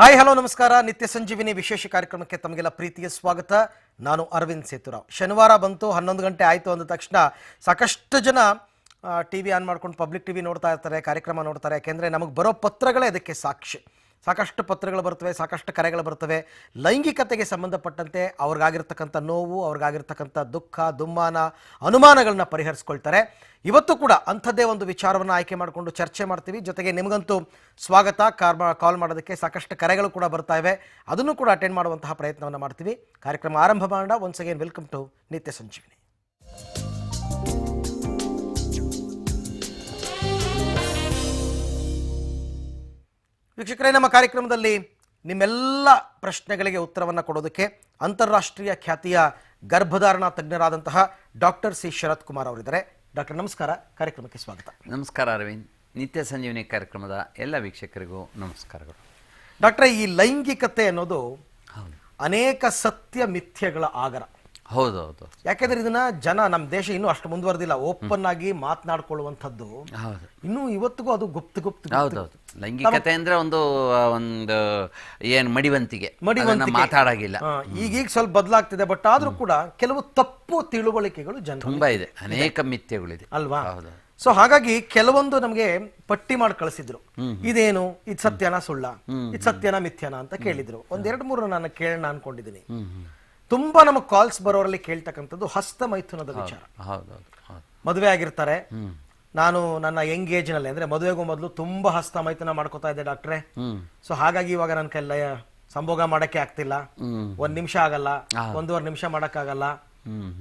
Hi, hello, ನಮಸ್ಕಾರ. ನಿತ್ಯ ಸಂಜೀವಿನಿ ವಿಶೇಷ ಕಾರ್ಯಕ್ರಮಕ್ಕೆ ತಮಗೆಲ್ಲ ಪ್ರೀತಿಯ ಸ್ವಾಗತ. ನಾನು ಅರವಿಂದ್ ಸೇತುರಾವ್. ಶನಿವಾರ ಬಂತು, ಹನ್ನೊಂದು ಗಂಟೆ ಆಯಿತು ಅಂದ ತಕ್ಷಣ ಸಾಕಷ್ಟು ಜನ ಟಿ ವಿ ಆನ್ ಮಾಡ್ಕೊಂಡು ಪಬ್ಲಿಕ್ ಟಿ ವಿ ನೋಡ್ತಾ ಇರ್ತಾರೆ, ಕಾರ್ಯಕ್ರಮ ನೋಡ್ತಾರೆ. ಯಾಕೆಂದರೆ ನಮಗೆ ಬರೋ ಪತ್ರಗಳೇ ಅದಕ್ಕೆ ಸಾಕ್ಷಿ. ಸಾಕಷ್ಟು ಪತ್ರಗಳು ಬರ್ತವೆ ಸಾಕಷ್ಟು ಕರೆಗಳು ಬರ್ತವೆ ಲೈಂಗಿಕತೆಗೆ ಸಂಬಂಧಪಟ್ಟಂತೆ ಅವ್ರಿಗಾಗಿರ್ತಕ್ಕಂಥ ನೋವು, ಅವ್ರಿಗಾಗಿರ್ತಕ್ಕಂಥ ದುಃಖ, ದುಮ್ಮಾನ, ಅನುಮಾನಗಳನ್ನ ಪರಿಹರಿಸ್ಕೊಳ್ತಾರೆ. ಇವತ್ತು ಕೂಡ ಅಂಥದ್ದೇ ಒಂದು ವಿಚಾರವನ್ನು ಆಯ್ಕೆ ಮಾಡಿಕೊಂಡು ಚರ್ಚೆ ಮಾಡ್ತೀವಿ. ಜೊತೆಗೆ ನಿಮಗಂತೂ ಸ್ವಾಗತ. ಕಾರ್ ಕಾಲ್ ಮಾಡೋದಕ್ಕೆ ಸಾಕಷ್ಟು ಕರೆಗಳು ಕೂಡ ಬರ್ತಾ ಇವೆ. ಅದನ್ನು ಕೂಡ ಅಟೆಂಡ್ ಮಾಡುವಂತಹ ಪ್ರಯತ್ನವನ್ನು ಮಾಡ್ತೀವಿ. ಕಾರ್ಯಕ್ರಮ ಆರಂಭ ಮಾಡೋಣ. ಒನ್ಸ್ ಅಗೇನ್ ವೆಲ್ಕಮ್ ಟು ನಿತ್ಯ ಸಂಜೀವಿನಿ. ವೀಕ್ಷಕರೇ ನಮ್ಮ ಕಾರ್ಯಕ್ರಮದಲ್ಲಿ ನಿಮ್ಮೆಲ್ಲ ಪ್ರಶ್ನೆಗಳಿಗೆ ಉತ್ತರವನ್ನು ಕೊಡೋದಕ್ಕೆ ಅಂತಾರಾಷ್ಟ್ರೀಯ ಖ್ಯಾತಿಯ ಗರ್ಭಧಾರಣಾ ತಜ್ಞರಾದಂತಹ ಡಾಕ್ಟರ್ ಸಿ. ಶರತ್ ಕುಮಾರ್ ಅವರಿದ್ದಾರೆ. ಡಾಕ್ಟರ್ ನಮಸ್ಕಾರ. ಕಾರ್ಯಕ್ರಮಕ್ಕೆ ಸ್ವಾಗತ. ನಮಸ್ಕಾರ ಅರವಿಂದ್. ನಿತ್ಯ ಸಂಜೀವನಿ ಕಾರ್ಯಕ್ರಮದ ಎಲ್ಲ ವೀಕ್ಷಕರಿಗೂ ನಮಸ್ಕಾರಗಳು. ಡಾಕ್ಟರ್ ಈ ಲೈಂಗಿಕತೆ ಅನ್ನೋದು ಅನೇಕ ಸತ್ಯ ಮಿಥ್ಯಗಳ ಆಗರ. ಹೌದು ಹೌದು. ಯಾಕೆಂದ್ರೆ ಇದನ್ನ ಜನ ನಮ್ಮ ದೇಶ ಇನ್ನೂ ಅಷ್ಟು ಮುಂದುವರೆದಿಲ್ಲ. ಓಪನ್ ಆಗಿ ಮಾತನಾಡ್ಕೊಳ್ಳುವಂಥದ್ದು. ಹೌದು. ಇನ್ನೂ ಇವತ್ತಿಗೂ ಅದು ಗುಪ್ತ ಗುಪ್ತ ಹೌದೌದು ಲೈಂಗಿಕತೆ ಅಂದ್ರೆ ಒಂದು ಒಂದು ಏನು ಮಡಿವಂತಿಗೆ. ಮಡಿವಂತ ಮಾತಾಡಾಗಿಲ್ಲ. ಈಗೀಗ ಸ್ವಲ್ಪ ಬದಲಾಗ್ತಿದೆ ಬಟ್ ಆದ್ರೂ ಕೂಡ ಕೆಲವು ತಪ್ಪು ತಿಳುವಳಿಕೆಗಳು ಜನ ತುಂಬಾ ಇದೆ. ಅನೇಕ ಮಿಥ್ಯಗಳಿದೆ. ಅಲ್ವಾ? ಹೌದು. ಸೊ ಹಾಗಾಗಿ ಕೆಲವೊಂದು ನಮಗೆ ಪಟ್ಟಿ ಮಾಡಿ ಕಳಿಸಿದ್ರು. ಇದೇನು? ಇದು ಸತ್ಯನ ಸುಳ್ಳ? ಇದು ಸತ್ಯನ ಮಿಥ್ಯನ ಅಂತ ಕೇಳಿದ್ರು. ಒಂದೆರಡು ಮೂರು ನಾನು ಕೇಳೋಣ ಅನ್ಕೊಂಡಿದ್ದೀನಿ. ತುಂಬಾ ನಮಗೆ ಕಾಲ್ಸ್ ಬರೋರಲ್ಲಿ ಕೇಳ್ತಕ್ಕಂಥದ್ದು ಹಸ್ತ ಮೈಥುನದ ವಿಚಾರ. ಮದುವೆ ಆಗಿರ್ತಾರೆ. ನಾನು ನನ್ನ ಯಂಗ್ ಏಜ್ನಲ್ಲಿ ಅಂದ್ರೆ ಮದುವೆಗೂ ಮೊದಲು ತುಂಬಾ ಹಸ್ತ ಮೈಥುನ ಮಾಡ್ಕೋತಾ ಇದ್ದೆ ಡಾಕ್ಟ್ರೆ ಸೊ ಹಾಗಾಗಿ ಇವಾಗ ನನ್ನ ಕೈಲ ಸಂಭೋಗ ಮಾಡಕ್ಕೆ ಆಗ್ತಿಲ್ಲ. ಒಂದ್ ನಿಮಿಷ ಆಗಲ್ಲ ಒಂದೂವರೆ ನಿಮಿಷ ಮಾಡಕ್ಕಾಗಲ್ಲ.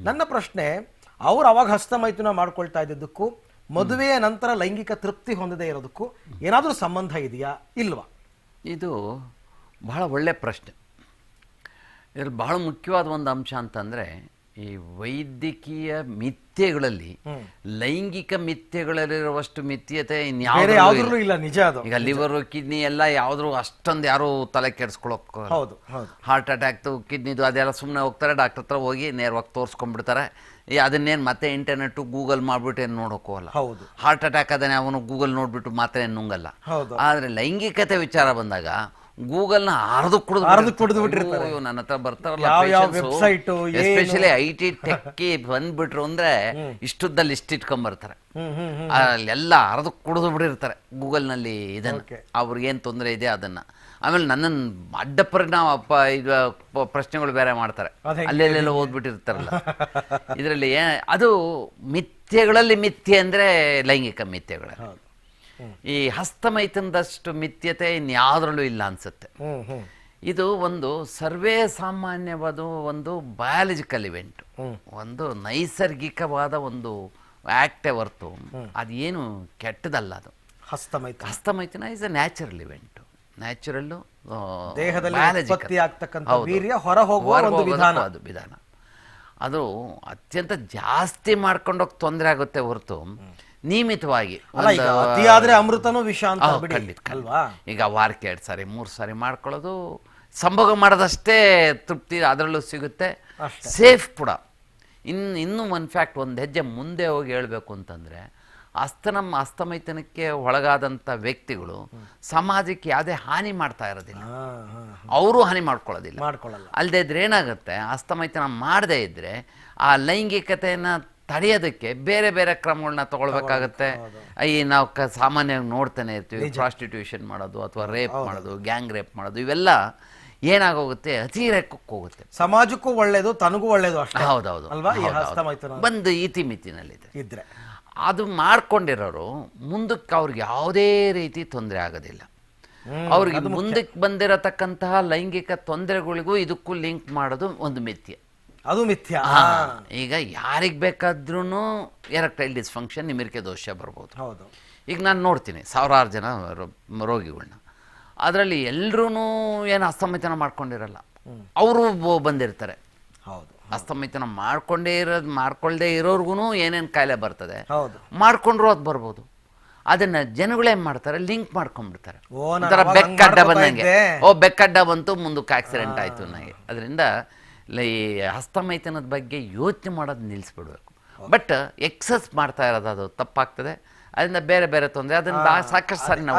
ನನ್ನ ಪ್ರಶ್ನೆ ಅವ್ರು ಅವಾಗ ಹಸ್ತ ಮೈಥುನ ಮಾಡ್ಕೊಳ್ತಾ ಇದ್ದಿದ್ದಕ್ಕೂ ಮದುವೆಯ ನಂತರ ಲೈಂಗಿಕ ತೃಪ್ತಿ ಹೊಂದದೇ ಇರೋದಕ್ಕೂ ಏನಾದ್ರೂ ಸಂಬಂಧ ಇದೆಯಾ ಇಲ್ವಾ? ಇದು ಬಹಳ ಒಳ್ಳೆ ಪ್ರಶ್ನೆ. ಇದರಲ್ಲಿ ಬಹಳ ಮುಖ್ಯವಾದ ಒಂದು ಅಂಶ ಅಂತಂದರೆ ಈ ವೈದ್ಯಕೀಯ ಮಿಥ್ಯೆಗಳಲ್ಲಿ ಲೈಂಗಿಕ ಮಿಥ್ಯೆಗಳಲ್ಲಿರುವಷ್ಟು ಮಿಥ್ಯತೆ ಇನ್ಯಾವುದೂ ಇಲ್ಲ. ನಿಜ ಅದು. ಈಗ ಲಿವರ್ ಕಿಡ್ನಿ ಎಲ್ಲ ಯಾವ್ದು ಅಷ್ಟೊಂದು ಯಾರು ತಲೆ ಕೆಡ್ಸ್ಕೊಳಕ್ ಹೌದು ಹಾರ್ಟ್ ಅಟ್ಯಾಕ್ ಕಿಡ್ನಿದು ಅದೆಲ್ಲ ಸುಮ್ಮನೆ ಹೋಗ್ತಾರೆ ಡಾಕ್ಟರ್ ಹತ್ರ ಹೋಗಿ ನೇರವಾಗಿ ತೋರಿಸ್ಕೊಂಡ್ಬಿಡ್ತಾರೆ. ಈ ಅದನ್ನೇನು ಮತ್ತೆ ಇಂಟರ್ನೆಟ್ ಗೂಗಲ್ ಮಾಡ್ಬಿಟ್ಟು ಏನು ನೋಡೋಕೋಲ್ಲ ಅಲ್ಲ. ಹೌದು. ಹಾರ್ಟ್ ಅಟ್ಯಾಕ್ ಅದನ್ನೇ ಅವನು ಗೂಗಲ್ ನೋಡ್ಬಿಟ್ಟು ಮಾತ್ರ ಏನು ನುಂಗಲ್ಲ ಆದರೆ ಲೈಂಗಿಕತೆ ವಿಚಾರ ಬಂದಾಗ ಗೂಗಲ್ನ ಅರ್ದು ಕುಡಿದು ಅರ್ದು ಕುಡ್ದು ಬಿಟ್ಟಿರ್ತಾರೆ. ನನ್ನ ಹತ್ರ ಬರ್ತಾರಲ್ಲ ಯಾವ ಯಾವ website, ಏನು? ಎಸ್ಪೆಷಲಿ ಐ ಟಿ ಟೆಕ್ಕಿ ಬಂದ್ಬಿಟ್ರು ಅಂದ್ರೆ ಇಷ್ಟುದ್ದ ಲಿಸ್ಟ್ ಇಟ್ಕೊಂಡ್ಬರ್ತಾರೆ ಬರ್ತಾರೆ ಹ್ಮ್ ಹ್ಮ್ ಅಲ್ಲೆಲ್ಲ ಅರ್ದು ಕುಡಿದು ಬಿಟ್ಟಿರ್ತಾರೆ ಗೂಗಲ್ನಲ್ಲಿ ಇದನ್ನ. ಅವ್ರಿಗೆ ಅವ್ರಿಗೇನು ತೊಂದರೆ ಇದೆ ಅದನ್ನ. ಆಮೇಲೆ ನನ್ನನ್ನು ಅಡ್ಡ ಪರಿಣಾಮ ಅಪ್ಪ ಇದು ಪ್ರಶ್ನೆಗಳು ಬೇರೆ ಮಾಡ್ತಾರೆ? ಅಲ್ಲೆಲ್ಲೆಲ್ಲ ಓದ್ಬಿಟ್ಟಿರ್ತಾರಲ್ಲ. ಇದರಲ್ಲಿ ಅದು ಮಿಥ್ಯೆಗಳಲ್ಲಿ ಮಿಥ್ಯೆ ಅಂದರೆ ಲೈಂಗಿಕ ಮಿಥ್ಯೆಗಳು ಈ ಹಸ್ತಮೈಥುನದಷ್ಟು ಮಿಥ್ಯತೆ ಇನ್ಯಾವುದ್ರಲ್ಲೂ ಇಲ್ಲ ಅನ್ಸುತ್ತೆ. ಇದು ಒಂದು ಸರ್ವೇ ಸಾಮಾನ್ಯವಾದ ಒಂದು ಬಯಾಲಜಿಕಲ್ ಇವೆಂಟ್. ಒಂದು ನೈಸರ್ಗಿಕವಾದ ಒಂದು ಆಕ್ಟೇ ಹೊರ್ತು ಅದೇನು ಕೆಟ್ಟದಲ್ಲ ಅದು. ಹಸ್ತಮೈತ. ಹಸ್ತಮೈತನ is a natural event natural ದೇಹದಲ್ಲಿ ಉತ್ಪತ್ತಿ ಆಗ್ತಕ್ಕಂಥ ವೀರ್ಯ ಹೊರ ಹೋಗುವ ಒಂದು ವಿಧಾನ. ಅದು ವಿಧಾನ. ಅದು ಅತ್ಯಂತ ಜಾಸ್ತಿ ಮಾಡ್ಕೊಂಡೋಗಿ ತೊಂದರೆ ಆಗುತ್ತೆ ಹೊರತು. ನಿಯಮಿತವಾಗಿ ಅತಿಯಾದ್ರೆ ಅಮೃತನೂ ವಿಷ ಅಂತ ಖಂಡಿತ. ಅಲ್ವಾ? ಈಗ ವಾರಕ್ಕೆ ಎರಡು ಸಾರಿ ಮೂರು ಸಾರಿ ಮಾಡ್ಕೊಳ್ಳೋದು ಸಂಭೋಗ ಮಾಡೋದಷ್ಟೇ ತೃಪ್ತಿ ಅದರಲ್ಲೂ ಸಿಗುತ್ತೆ. ಸೇಫ್ ಕೂಡ. ಇನ್ನು ಇನ್ನೂ ಒಂದು ಫ್ಯಾಕ್ಟ್ ಒಂದು ಹೆಜ್ಜೆ ಮುಂದೆ ಹೋಗಿ ಹೇಳಬೇಕು ಅಂತಂದರೆ ಅಸ್ತನಂ ಅಸ್ತಮೈತನಕ್ಕೆ ಒಳಗಾದಂಥ ವ್ಯಕ್ತಿಗಳು ಸಮಾಜಕ್ಕೆ ಯಾವುದೇ ಹಾನಿ ಮಾಡ್ತಾ ಇರೋದಿಲ್ಲ. ಅವರು ಹಾನಿ ಮಾಡ್ಕೊಳ್ಳೋದಿಲ್ಲ. ಮಾಡ್ಕೊಳ್ಳಲ್ಲ. ಅಲ್ಲದೆ ಇದ್ರೆ ಏನಾಗುತ್ತೆ ಅಸ್ತಮೈತನ ಮಾಡದೇ ಇದ್ದರೆ ಆ ಲೈಂಗಿಕತೆಯನ್ನು ತಡೆಯೋದಕ್ಕೆ ಬೇರೆ ಬೇರೆ ಕ್ರಮಗಳನ್ನ ತಗೊಳ್ಬೇಕಾಗತ್ತೆ. ಈ ನಾವು ಕ ಸಾಮಾನ್ಯವಾಗಿ ನೋಡ್ತಾನೆ ಇರ್ತೀವಿ ಪ್ರಾಸ್ಟಿಟ್ಯೂಷನ್ ಮಾಡೋದು ಅಥವಾ ರೇಪ್ ಮಾಡೋದು ಗ್ಯಾಂಗ್ ರೇಪ್ ಮಾಡೋದು ಇವೆಲ್ಲ ಏನಾಗೋಗುತ್ತೆ? ಅತಿರೇಕಕ್ಕೆ ಹೋಗುತ್ತೆ. ಸಮಾಜಕ್ಕೂ ಒಳ್ಳೇದು ತನಗೂ ಒಳ್ಳೇದು ಅಷ್ಟೇ. ಹೌದೌದು ಅಲ್ವಾ? ಬಂದು ಇತಿಮಿತಿನಲ್ಲಿದೆ ಇದ್ರೆ. ಅದು ಮಾಡ್ಕೊಂಡಿರೋರು ಮುಂದಕ್ಕೆ ಅವ್ರಿಗೆ ಯಾವುದೇ ರೀತಿ ತೊಂದರೆ ಆಗೋದಿಲ್ಲ. ಅವ್ರಿಗೆ ಮುಂದಕ್ಕೆ ಬಂದಿರತಕ್ಕಂತಹ ಲೈಂಗಿಕ ತೊಂದರೆಗಳಿಗೂ ಇದಕ್ಕೂ ಲಿಂಕ್ ಮಾಡೋದು ಒಂದು ಮಿಥ್ಯೆ. ಅದು ಮಿಥ್ಯ. ಈಗ ಯಾರಿಗೆ ಬೇಕಾದ್ರೂ ಎರೆಕ್ಟೈಲ್ ಡಿಸ್ಫಂಕ್ಷನ್ ನಿಮಿರಿಕೆ ದೋಷ ಬರ್ಬೋದು. ಹೌದು. ಈಗ ನಾನು ನೋಡ್ತೀನಿ ಸಾವಿರಾರು ಜನ ರೋಗಿಗಳನ್ನ ರೋಗಿಗಳ್ನ. ಅದರಲ್ಲಿ ಎಲ್ಲರೂ ಏನು ಅಸ್ತಮಿತನ ಮಾಡ್ಕೊಂಡಿರಲ್ಲ. ಅವರು ಬಂದಿರ್ತಾರೆ. ಹೌದು. ಅಸ್ತಮಿತನ ಮಾಡ್ಕೊಂಡೇ ಇರೋದು ಮಾಡ್ಕೊಳ್ದೇ ಇರೋರ್ಗು ಏನೇನು ಕಾಯಿಲೆ ಬರ್ತದೆ ಹೌದು. ಮಾಡ್ಕೊಂಡ್ರು ಅದು ಬರ್ಬೋದು. ಅದನ್ನ ಜನಗಳೇನ್ ಮಾಡ್ತಾರೆ ಲಿಂಕ್ ಮಾಡ್ಕೊಂಡ್ಬಿಡ್ತಾರೆ ಒಂಥರ ಬೆಕ್ಕಡ್ಡ ಬಂದಂಗೆ. ಓ ಬೆಕ್ಕಡ್ಡ ಬಂತು ಮುಂದಕ್ಕೆ ಆಕ್ಸಿಡೆಂಟ್ ಆಯ್ತು ನನಗೆ ಅದರಿಂದ ಈ ಹಸ್ತಮೈತನದ ಬಗ್ಗೆ ಯೋಚನೆ ಮಾಡೋದು ನಿಲ್ಲಿಸ್ಬಿಡ್ಬೇಕು. ಬಟ್ ಎಕ್ಸಸ್ ಮಾಡ್ತಾ ಇರೋದು ಅದು ತಪ್ಪಾಗ್ತದೆ. ಅದರಿಂದ ಬೇರೆ ಬೇರೆ ತೊಂದರೆ ಅದನ್ನ ಸಾಕಷ್ಟು ಸರಿ ನಾವು